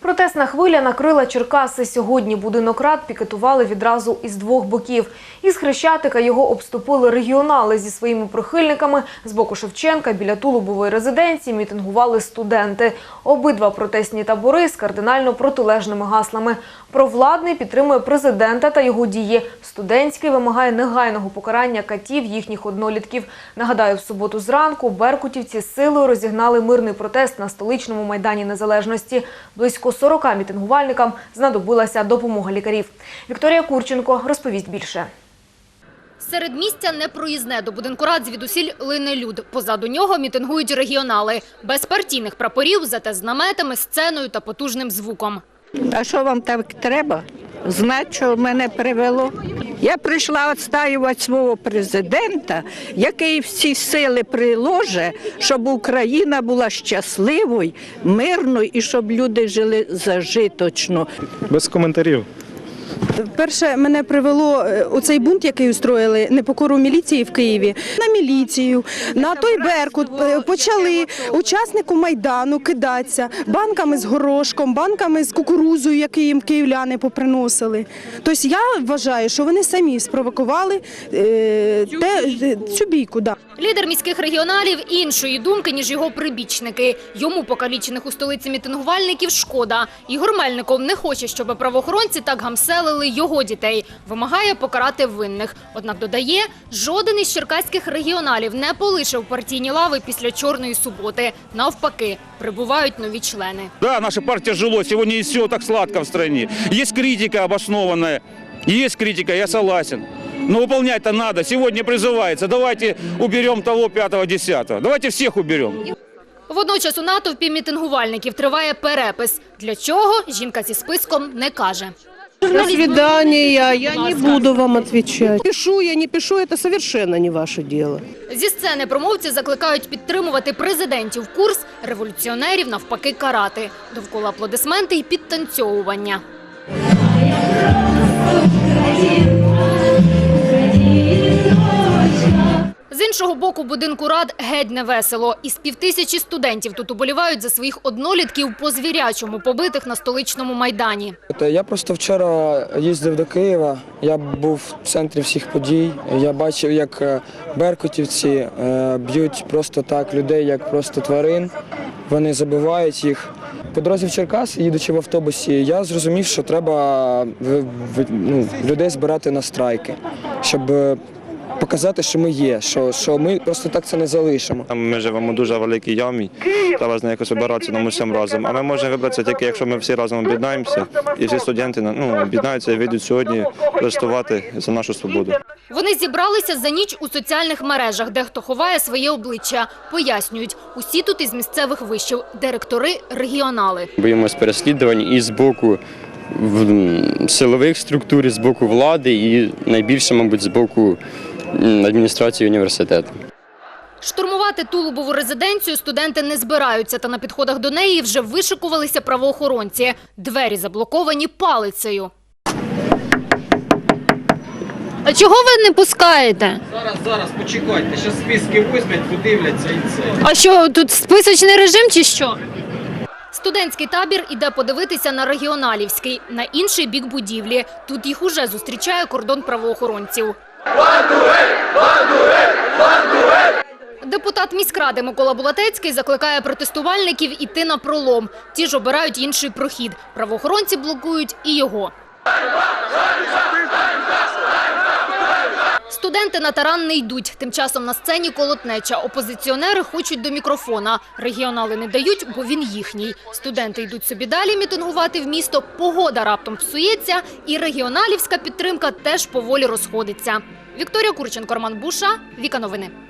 Протестна хвиля накрила Черкаси. Сьогодні будинок рад пікетували відразу із двох боків. Із Хрещатика його обступили регіонали зі своїми прихильниками. З боку Шевченка біля Тулубової резиденції мітингували студенти. Обидва протестні табори з кардинально протилежними гаслами. Провладний підтримує президента та його дії. Студентський вимагає негайного покарання катів їхніх однолітків. Нагадаю, в суботу зранку беркутівці силою розігнали мирний протест на столичному майдані Незалежності. Близько 40 мітингувальникам знадобилася допомога лікарів. Вікторія Курченко розповість більше. Серед місця непроїзне до будинку рад звідусіль лине люд. Позаду нього мітингують регіонали. Без партійних прапорів, зате з наметами, сценою та потужним звуком. А що вам так треба? Знати, що мене привело. Я прийшла відстаювати свого президента, який всі сили приложить, щоб Україна була щасливою, мирною і щоб люди жили зажиточно. Без коментарів. Перше мене привело е, у цей бунт, який устроїли непокору міліції в Києві. На міліцію, на той беркут е, почали учаснику майдану кидатися банками з горошком, банками з кукурузою, які їм київляни поприносили. Тобто я вважаю, що вони самі спровокували е, те, цю бійку. Да. Лідер міських регіоналів іншої думки, ніж його прибічники. Йому покалічених у столиці мітингувальників шкода. Ігор Мельников не хоче, щоб правоохоронці так гамселили його дітей. Вимагає покарати винних. Однак додає, жоден із черкаських регіоналів не полишив партійні лави після Чорної суботи. Навпаки, прибувають нові члени. Да, наша партия жило, сегодня не все так сладко в стране. Есть критика обоснованная, есть критика, я согласен. Но выполнять-то надо. Сегодня призывается, давайте уберем того, пятого, десятого. Давайте всех уберем. Водночас у натовпі мітингувальників триває перепис. Для чого жінка зі списком не каже. До свидания, я не буду вам отвечать. Пишу я, не пишу, это совершенно не ваше дело. Зі сцени промовці закликають підтримувати президентів курс, революціонерів навпаки карати. Довкола аплодисменти і підтанцьовування. Іншого боку будинку рад геть не весело. Із півтисячі студентів тут уболівають за своїх однолітків по звірячому побитих на столичному майдані. Я просто вчора їздив до Києва, я був в центрі всіх подій. Я бачив, як е, беркутівці е, б'ють просто так людей, як просто тварин. Вони забивають їх. По дорозі в Черкас, їдучи в автобусі, я зрозумів, що треба ну, людей збирати на страйки, щоб е, показати, що ми є, що, що ми просто так це не залишимо. Там ми живемо у дуже великій ямі, треба з нею якось обиратися нам усім разом. А ми можемо вибратися тільки, якщо ми всі разом об'єднаємося, і всі студенти ну, об'єднаються і вийдуть сьогодні протестувати за нашу свободу. Вони зібралися за ніч у соціальних мережах, дехто ховає своє обличчя. Пояснюють, усі тут із місцевих вишів, директори регіонали. Боїмось переслідувань і з боку в- силових структур, і з боку влади, і найбільше, мабуть, з боку адміністрації університету. Штурмувати Тулубову резиденцію студенти не збираються, та на підходах до неї вже вишикувалися правоохоронці. Двері заблоковані палицею. А чого ви не пускаєте? Зараз, зараз, почекайте, ще списки візьмуть, подивляться і це. А що, тут списочний режим чи що? Студентський табір іде подивитися на регіоналівський, на інший бік будівлі. Тут їх уже зустрічає кордон правоохоронців. Депутат міськради Микола Булатецький закликає протестувальників іти на пролом. Ті ж обирають інший прохід. Правоохоронці блокують і його. Студенти на таран не йдуть. Тим часом на сцені колотнеча. Опозиціонери хочуть до мікрофона. Регіонали не дають, бо він їхній. Студенти йдуть собі далі мітингувати в місто. Погода раптом псується, і регіоналівська підтримка теж поволі розходиться. Вікторія Курченко, Роман Буша, Віка Новини.